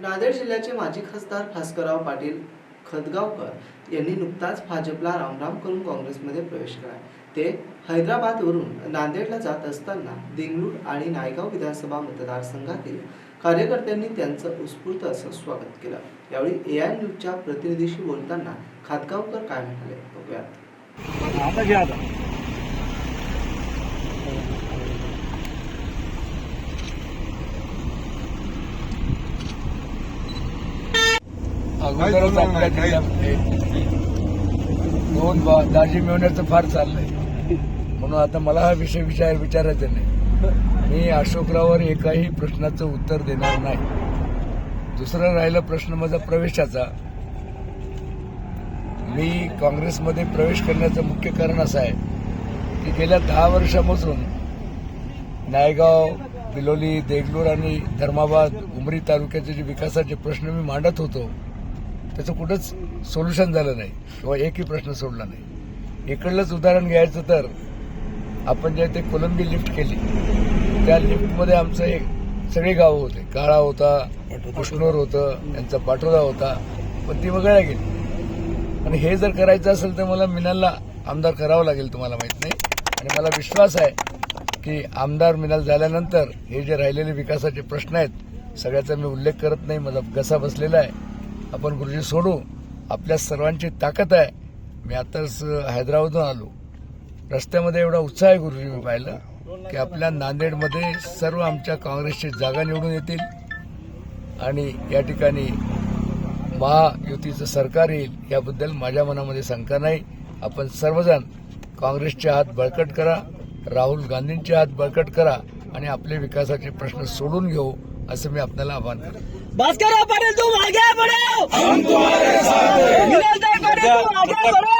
नांदेड जिल्ह्याचे माजी खासदार भास्करराव पाटील खतगावकर यांनी नुकताच भाजपला रामराम करून काँग्रेसमध्ये प्रवेश केला. ते हैदराबादवरून नांदेडला जात असताना देंगलूर आणि नायगाव विधानसभा मतदारसंघातील कार्यकर्त्यांनी त्यांचं उत्स्फूर्त असं स्वागत केलं. यावेळी ए आय न्यूजच्या प्रतिनिधीशी बोलताना खातगावकर काय म्हणाले? बघूयात आता घ्या आता अगोदरच आपल्या जिल्ह्यामध्ये दोन दाजी मिळवण्याचं फार चाललंय म्हणून आता मला हा विषय विचार विचारायचा नाही. मी अशोकरावर एकाही प्रश्नाचं उत्तर देणार नाही. दुसरा राहिला प्रश्न माझा प्रवेशाचा. मी काँग्रेसमध्ये प्रवेश करण्याचं मुख्य कारण असं आहे की गेल्या दहा वर्षापासून नायगाव बिलोली देगलूर आणि धर्माबाद उमरी तालुक्याचे जे विकासाचे प्रश्न मी मांडत होतो त्याचं कुठंच सोल्युशन झालं नाही किंवा एकही प्रश्न सोडला नाही. इकडलंच उदाहरण घ्यायचं तर आपण जे ते कोलंबी लिफ्ट केली त्या लिफ्टमध्ये आमचं एक सगळे गावं होते. काळा होता कुष्णोर होतं यांचा पाठोदा होता पण ती वगळल्या गेली. आणि हे जर करायचं असेल तर मला मिनालला आमदार करावं लागेल तुम्हाला माहीत नाही. आणि मला विश्वास आहे की आमदार मिनाल झाल्यानंतर हे जे राहिलेले विकासाचे प्रश्न आहेत सगळ्याचा मी उल्लेख करत नाही. माझा घसा बसलेला आहे. आपण गुरुजी सोडू. आपल्या सर्वांची ताकद आहे. मी आताच हैदराबादहून आलो. रस्त्यामध्ये एवढा उत्साह आहे गुरुजी मी पाहिलं की आपल्या नांदेडमध्ये सर्व आमच्या काँग्रेसची जागा निवडून येतील. आणि या ठिकाणी महायुतीचं सरकार येईल याबद्दल माझ्या मनामध्ये शंका नाही. आपण सर्वजण काँग्रेसचे हात बळकट करा राहुल गांधींचे हात बळकट करा आणि आपले विकासाचे प्रश्न सोडून घेऊ असं मी आपल्याला आवाहन करतो. भास्कर पाटील तुम आगे बढ़ो हम तुम्हारे साथ हैं। मिनल दे पाटील तुम आगे बढ़ो